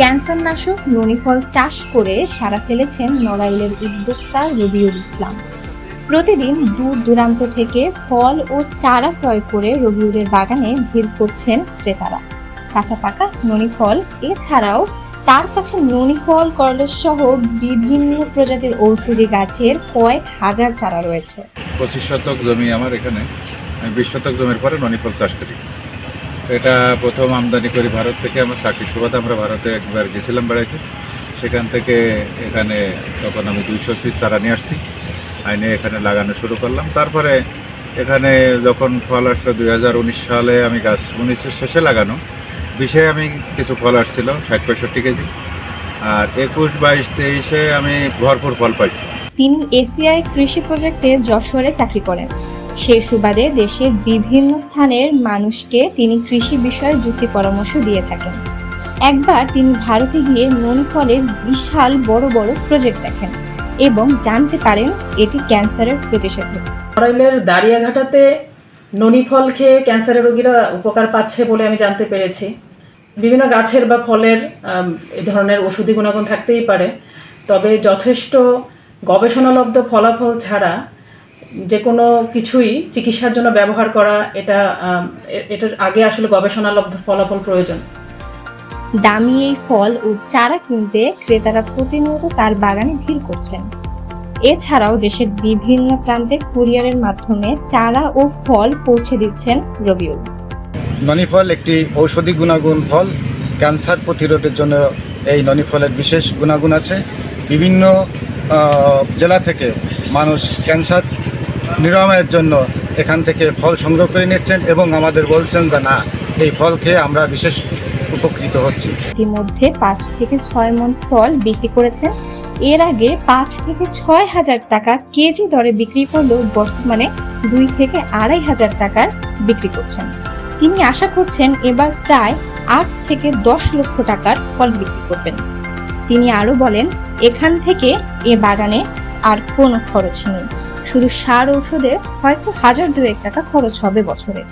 Cancer নাশক ননিফল চাষ করে সারা ফেলেছেন নড়াইলের উদ্যোক্তা রবিউল ইসলাম। প্রতিদিন দূর দূরান্ত থেকে ফল ও চারা ক্রয় করে রবিউলের বাগানে ভিড় করছেন ক্রেতারা। কাঁচা পাকা ননিফল এছাড়াও তার কাছে ননিফল করলের সহ বিভিন্ন প্রজাতির ঔষধি গাছের কয়েক হাজার চারা রয়েছে। পঁচিশ শতক জমি আমার এখানে বিশ শতক জমির পরে ননিফল চাষ করি। এটা প্রথম আমদানি করি ভারত থেকে, আমার চাকরির সুবাদে আমরা ভারতে একবার গেছিলাম বেড়াইতে। সেখান থেকে এখানে তখন আমি দুইশো পিস চারা নিয়ে আসছি, আইনে এখানে লাগানো শুরু করলাম। তারপরে এখানে যখন ফল আসলো দু হাজার উনিশ সালে আমি গাছ উনিশের শেষে লাগানো। বিশে আমি কিছু ফল আসছিল, ষাট পঁয়ষট্টি কেজি। আর একুশ, বাইশ, তেইশে আমি ভরপুর ফল পাইছি। তিনি এসিআই কৃষি প্রজেক্টে যশোরে চাকরি করেন। সেই সুবাদে দেশের বিভিন্ন স্থানের মানুষকে তিনি কৃষি বিষয়ে যুক্তি পরামর্শ দিয়ে থাকেন। একবার তিনি ভারতে গিয়ে ননিফলের বিশাল বড় বড় প্রজেক্ট দেখেন এবং জানতে পারেন এটি ক্যান্সারের প্রতিষেধক। নড়াইলের দাঁড়িয়াঘাটাতে ননি ফল খেয়ে ক্যান্সারের রোগীরা উপকার পাচ্ছে বলে আমি জানতে পেরেছি। বিভিন্ন গাছের বা ফলের এ ধরনের ওষুধি গুণাগুণ থাকতেই পারে। তবে যথেষ্ট গবেষণালব্ধ ফলাফল ছাড়া যে কোনো কিছুই চিকিৎসার জন্য ব্যবহার করা এটা এটার আগে আসলে গবেষণালব্ধ ফলাফল প্রয়োজন। দামি এই ফল ও চারা কিনতে ক্রেতারা প্রতিনিয়ত তার বাগানে ভিড় করছেন। এছাড়াও দেশের বিভিন্ন প্রান্তে কুরিয়ারের মাধ্যমে চারা ও ফল পৌঁছে দিচ্ছেন রবিউল। ননি ফল একটি ঔষধি গুণাগুণ ফল। ক্যান্সার প্রতিরোধের জন্য এই ননিফলের বিশেষ গুণাগুণ আছে। বিভিন্ন জেলা থেকে মানুষ ক্যান্সার নিরাময়ের জন্য এখান থেকে ফল সংগ্রহ করে নিচ্ছেন এবং আমাদের বলছেন যে না, এই ফল খেয়ে আমরা বিশেষ উপকৃত হচ্ছি। ইতিমধ্যে পাঁচ থেকে ছয় মন ফল বিক্রি করেছেন। এর আগে পাঁচ থেকে ছয় হাজার টাকা কেজি দরে বিক্রি করলেও বর্তমানে দুই থেকে আড়াই হাজার টাকার বিক্রি করছেন। তিনি আশা করছেন এবার প্রায় আট থেকে দশ লক্ষ টাকার ফল বিক্রি করবেন। তিনি আরও বলেন, এখান থেকে এ বাগানে আর কোনো খরচ নেই। শুধু সার ওষুধে হয়তো হাজার দুয়েক টাকা খরচ হবে বছরে।